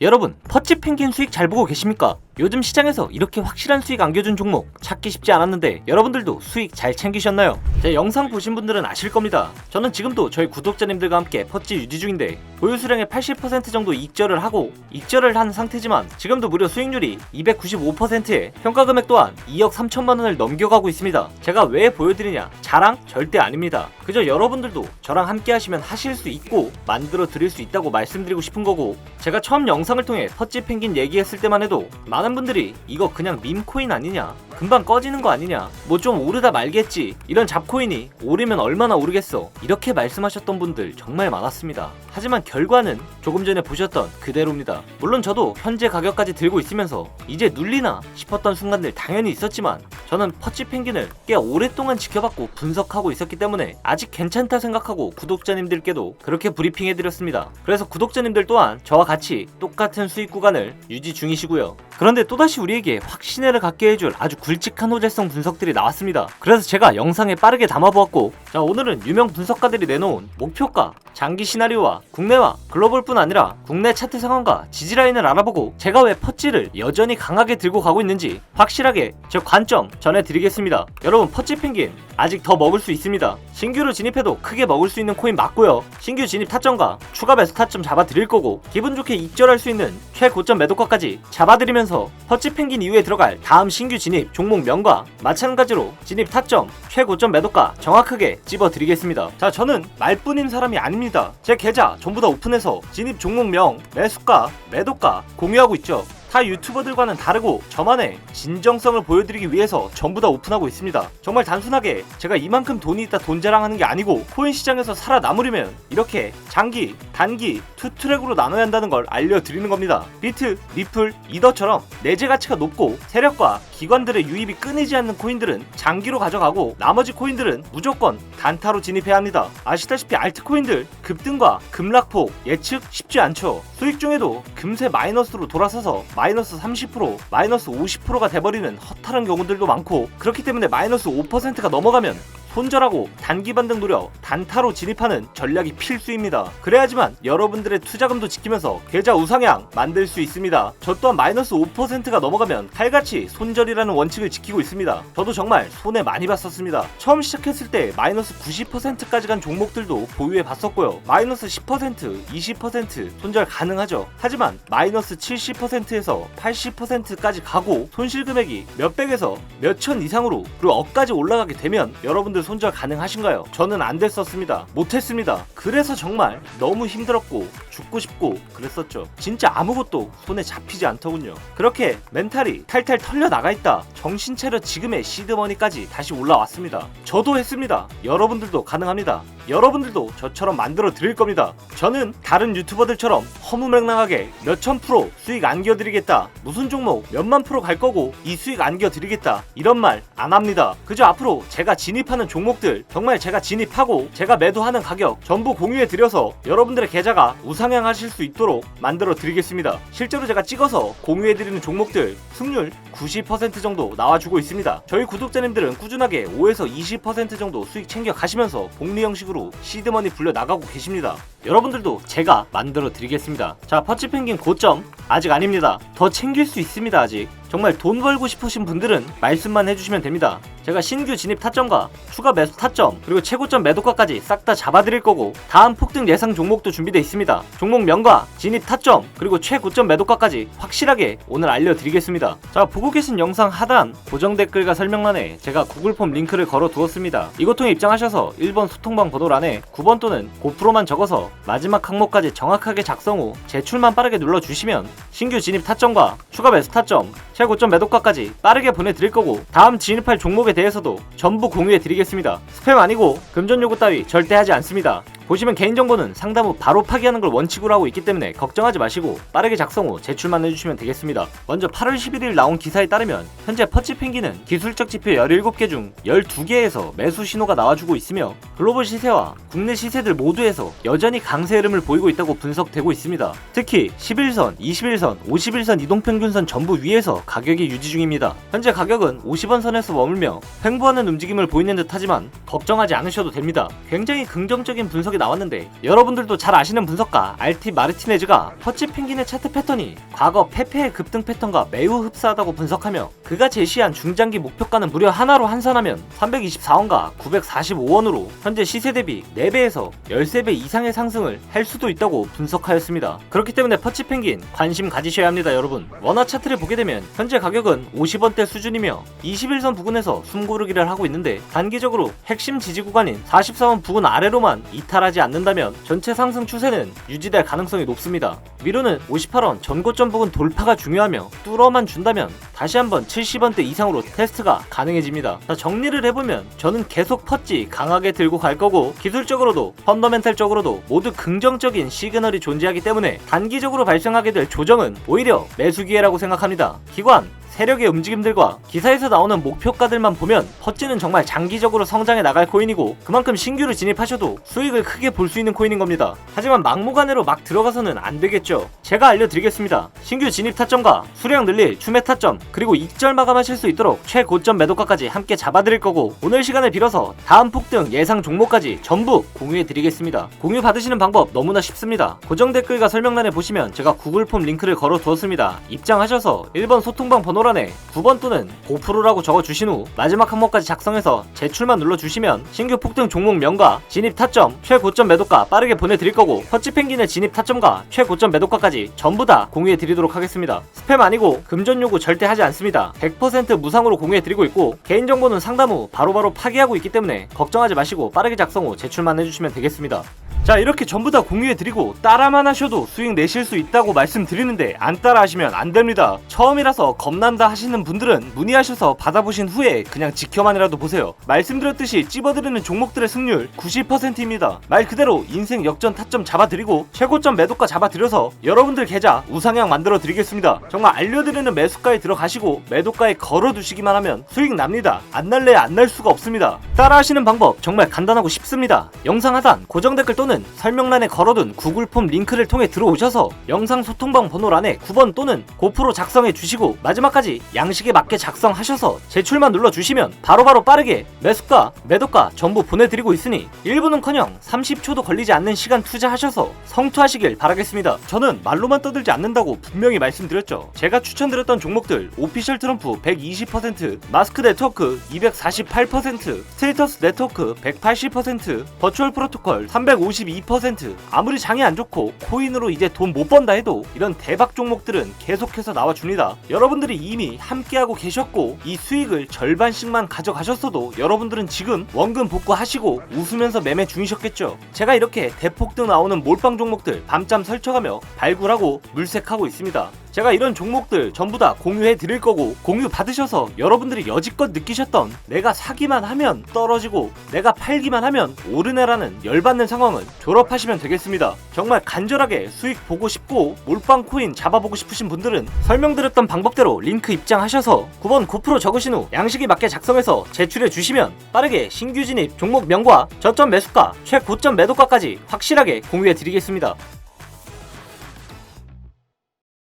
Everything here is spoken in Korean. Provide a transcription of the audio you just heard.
여러분, 퍼치 펭귄 수익 잘 보고 계십니까? 요즘 시장에서 이렇게 확실한 수익 안겨준 종목 찾기 쉽지 않았는데 여러분들도 수익 잘 챙기셨나요? 제 영상 보신 분들은 아실 겁니다. 저는 지금도 저희 구독자님들과 함께 퍼치 유지 중인데 보유 수량의 80% 정도 익절을 하고 익절을 한 상태지만 지금도 무려 수익률이 295%에 평가 금액 또한 2억 3천만 원을 넘겨가고 있습니다. 제가 왜 보여드리냐? 자랑 절대 아닙니다. 그저 여러분들도 저랑 함께 하시면 하실 수 있고 만들어 드릴 수 있다고 말씀드리고 싶은 거고 제가 처음 영상 을 통해 퍼치 펭귄 얘기했을 때만 해도 많은 분들이 이거 그냥 밈코인 아니냐 금방 꺼지는 거 아니냐? 뭐 좀 오르다 말겠지? 이런 잡코인이 오르면 얼마나 오르겠어? 이렇게 말씀하셨던 분들 정말 많았습니다. 하지만 결과는 조금 전에 보셨던 그대로입니다. 물론 저도 현재 가격까지 들고 있으면서 이제 눌리나 싶었던 순간들 당연히 있었지만 저는 퍼치 펭귄을 꽤 오랫동안 지켜봤고 분석하고 있었기 때문에 아직 괜찮다 생각하고 구독자님들께도 그렇게 브리핑해드렸습니다. 그래서 구독자님들 또한 저와 같이 똑같은 수익 구간을 유지 중이시고요. 그런데 또다시 우리에게 확신을 갖게 해줄 아주 굵직한 호재성 분석들이 나왔습니다. 그래서 제가 영상에 빠르게 담아보았고, 자, 오늘은 유명 분석가들이 내놓은 목표가, 장기 시나리오와 국내와 글로벌뿐 아니라 국내 차트 상황과 지지라인을 알아보고 제가 왜 퍼치를 여전히 강하게 들고 가고 있는지 확실하게 제 관점 전해드리겠습니다. 여러분, 퍼치 펭귄 아직 더 먹을 수 있습니다. 신규로 진입해도 크게 먹을 수 있는 코인 맞고요. 신규 진입 타점과 추가 매수 타점 잡아드릴 거고 기분 좋게 익절할 수 있는 최고점 매도가까지 잡아드리면서 퍼치 펭귄 이후에 들어갈 다음 신규 진입 종목명과 마찬가지로 진입 타점 최고점 매도가 정확하게 찝어드리겠습니다. 자 저는 말뿐인 사람이 아닙니다. 제 계좌 전부 다 오픈해서 진입 종목명 매수가 매도가 공유하고 있죠. 타 유튜버들과는 다르고 저만의 진정성을 보여드리기 위해서 전부 다 오픈하고 있습니다. 정말 단순하게 제가 이만큼 돈이 있다 돈 자랑하는 게 아니고 코인 시장에서 살아남으려면 이렇게 장기, 단기, 투 트랙으로 나눠야 한다는 걸 알려드리는 겁니다. 비트, 리플, 이더처럼 내재 가치가 높고 세력과 기관들의 유입이 끊이지 않는 코인들은 장기로 가져가고 나머지 코인들은 무조건 단타로 진입해야 합니다. 아시다시피 알트코인들 급등과 급락폭 예측 쉽지 않죠. 수익 중에도 금세 마이너스로 돌아서서 마이너스 30%, 마이너스 50%가 돼버리는 허탈한 경우들도 많고 그렇기 때문에 마이너스 5%가 넘어가면 손절하고 단기 반등 노려 단타로 진입하는 전략이 필수입니다. 그래야지만 여러분들의 투자금도 지키면서 계좌 우상향 만들 수 있습니다. 저 또한 마이너스 5%가 넘어가면 칼같이 손절이라는 원칙을 지키고 있습니다. 저도 정말 손해 많이 봤었습니다. 처음 시작했을 때 마이너스 90%까지 간 종목들도 보유해 봤었고요. 마이너스 10%, 20% 손절 가능하죠. 하지만 마이너스 70%에서 80%까지 가고 손실 금액이 몇백에서 몇천 이상으로 그리고 억까지 올라가게 되면 여러분들 손절 가능하신가요? 저는 안 됐었습니다. 못했습니다. 그래서 정말 너무 힘들었고 죽고 싶고 그랬었죠. 진짜 아무것도 손에 잡히지 않더군요. 그렇게 멘탈이 탈탈 털려 나가 있다. 정신 차려 지금의 시드머니까지 다시 올라왔습니다. 저도 했습니다. 여러분들도 가능합니다. 여러분들도 저처럼 만들어 드릴 겁니다. 저는 다른 유튜버들처럼 허무맹랑하게 몇천 프로 수익 안겨드리겠다. 무슨 종목 몇만 프로 갈 거고 이 수익 안겨드리겠다. 이런 말 안 합니다. 그저 앞으로 제가 진입하는 종목들 정말 제가 진입하고 제가 매도하는 가격 전부 공유해 드려서 여러분들의 계좌가 우 상향하실 수 있도록 만들어 드리겠습니다. 실제로 제가 찍어서 공유해 드리는 종목들 승률 90% 정도 나와주고 있습니다. 저희 구독자님들은 꾸준하게 5에서 20% 정도 수익 챙겨 가시면서 복리 형식으로 시드머니 불려 나가고 계십니다. 여러분들도 제가 만들어 드리겠습니다. 자, 퍼치펭귄 고점 아직 아닙니다. 더 챙길 수 있습니다, 아직. 정말 돈 벌고 싶으신 분들은 말씀만 해주시면 됩니다. 제가 신규 진입 타점과 추가 매수 타점 그리고 최고점 매도가까지 싹 다 잡아드릴 거고 다음 폭등 예상 종목도 준비되어 있습니다. 종목명과 진입 타점 그리고 최고점 매도가까지 확실하게 오늘 알려드리겠습니다. 자 보고 계신 영상 하단 고정 댓글과 설명란에 제가 구글폼 링크를 걸어 두었습니다. 이것 통해 입장하셔서 1번 소통방 번호란에 9번 또는 고프로만 적어서 마지막 항목까지 정확하게 작성 후 제출만 빠르게 눌러주시면 신규 진입 타점과 추가 매수 타점 최고점 매도가까지 빠르게 보내드릴 거고 다음 진입할 종목에 대해서도 전부 공유해 드리겠습니다. 스팸 아니고 금전 요구 따위 절대 하지 않습니다. 보시면 개인정보는 상담 후 바로 파기하는 걸 원칙으로 하고 있기 때문에 걱정하지 마시고 빠르게 작성 후 제출만 해주시면 되겠습니다. 먼저 8월 11일 나온 기사에 따르면 현재 퍼치 펭귄은 기술적 지표 17개 중 12개에서 매수 신호가 나와주고 있으며 글로벌 시세와 국내 시세들 모두에서 여전히 강세 흐름을 보이고 있다고 분석되고 있습니다. 특히 11선, 21선, 51선 이동평균선 전부 위에서 가격이 유지 중입니다. 현재 가격은 50원 선에서 머물며 횡보하는 움직임을 보이는 듯 하지만 걱정하지 않으셔도 됩니다. 굉장히 긍정적인 분석이 분석이 나왔는데 여러분들도 잘 아시는 분석가 알티 마르티네즈가 퍼치 펭귄의 차트 패턴이 과거 페페의 급등 패턴과 매우 흡사하다고 분석하며 그가 제시한 중장기 목표가는 무려 하나로 환산하면 324원과 945원으로 현재 시세 대비 4배에서 13배 이상의 상승을 할 수도 있다고 분석하였습니다. 그렇기 때문에 퍼치 펭귄 관심 가지셔야 합니다 여러분. 원화 차트를 보게 되면 현재 가격은 50원대 수준이며 21선 부근에서 숨고르기를 하고 있는데 단기적으로 핵심 지지 구간인 44원 부근 아래로만 이탈 하지 않는다면 전체 상승 추세는 유지될 가능성이 높습니다. 위로는 58원 전고점 부근 돌파가 중요하며 뚫어만 준다면 다시 한번 70원대 이상으로 테스트가 가능해집니다. 자, 정리를 해보면 저는 계속 퍼지 강하게 들고 갈 거고 기술적으로도 펀더멘탈적으로도 모두 긍정적인 시그널이 존재하기 때문에 단기적으로 발생하게 될 조정은 오히려 매수 기회라고 생각합니다. 기관 세력의 움직임들과 기사에서 나오는 목표가들만 보면 퍼지는 정말 장기적으로 성장해 나갈 코인이고 그만큼 신규로 진입하셔도 수익을 크게 볼 수 있는 코인인 겁니다. 하지만 막무가내로 막 들어가서는 안 되겠죠. 제가 알려드리겠습니다. 신규 진입 타점과 수량 늘릴 추매 타점 그리고 익절 마감하실 수 있도록 최고점 매도가까지 함께 잡아드릴 거고 오늘 시간을 빌어서 다음 폭등 예상 종목까지 전부 공유해드리겠습니다. 공유 받으시는 방법 너무나 쉽습니다. 고정 댓글과 설명란에 보시면 제가 구글 폼 링크를 걸어 두었습니다. 입장하셔서 1번 소통방 번호 란에 9번 또는 고프로라고 적어주신 후 마지막 항목까지 작성해서 제출만 눌러주시면 신규 폭등 종목 명과 진입 타점, 최고점 매도가 빠르게 보내드릴 거고 퍼치 펭귄의 진입 타점과 최고점 매도가까지 전부 다 공유해드리도록 하겠습니다. 스팸 아니고 금전 요구 절대 하지 않습니다. 100% 무상으로 공유해드리고 있고 개인정보는 상담 후 바로바로 파기하고 있기 때문에 걱정하지 마시고 빠르게 작성 후 제출만 해주시면 되겠습니다. 자 이렇게 전부 다 공유해드리고 따라만 하셔도 수익 내실 수 있다고 말씀드리는데 안 따라 하시면 안 됩니다. 처음이라서 겁난다 하시는 분들은 문의하셔서 받아보신 후에 그냥 지켜만이라도 보세요. 말씀드렸듯이 찝어드리는 종목들의 승률 90%입니다. 말 그대로 인생 역전 타점 잡아드리고 최고점 매도가 잡아드려서 여러분들 계좌 우상향 만들어 드리겠습니다. 정말 알려드리는 매수가에 들어가시고 매도가에 걸어두시기만 하면 수익 납니다. 안 날래 안날 수가 없습니다. 따라 하시는 방법 정말 간단하고 쉽습니다. 영상 하단 고정 댓글 또는 설명란에 걸어둔 구글 폼 링크를 통해 들어오셔서 영상 소통방 번호란에 9번 또는 고프로 작성해 주시고 마지막까지 양식에 맞게 작성하셔서 제출만 눌러주시면 바로바로 빠르게 매수가, 매도가 전부 보내드리고 있으니 1분은커녕 30초도 걸리지 않는 시간 투자하셔서 성투하시길 바라겠습니다. 저는 말로만 떠들지 않는다고 분명히 말씀드렸죠. 제가 추천드렸던 종목들 오피셜 트럼프 120%, 마스크 네트워크 248%, 스테이터스 네트워크 180%, 버추얼 프로토콜 352% 아무리 장이 안 좋고 코인으로 이제 돈 못 번다 해도 이런 대박 종목들은 계속해서 나와줍니다. 여러분들이 이미 함께하고 계셨고 이 수익을 절반씩만 가져가셨어도 여러분들은 지금 원금 복구하시고 웃으면서 매매 중이셨겠죠. 제가 이렇게 대폭 등 나오는 몰빵 종목들 밤잠 설쳐가며 발굴하고 물색하고 있습니다. 제가 이런 종목들 전부 다 공유해 드릴 거고 공유 받으셔서 여러분들이 여지껏 느끼셨던 내가 사기만 하면 떨어지고 내가 팔기만 하면 오르네라는 열받는 상황은 졸업하시면 되겠습니다. 정말 간절하게 수익 보고 싶고 몰빵 코인 잡아보고 싶으신 분들은 설명드렸던 방법대로 링크 입장하셔서 9번 9% 적으신 후 양식에 맞게 작성해서 제출해 주시면 빠르게 신규 진입 종목 명과 저점 매수가 최고점 매도가까지 확실하게 공유해 드리겠습니다.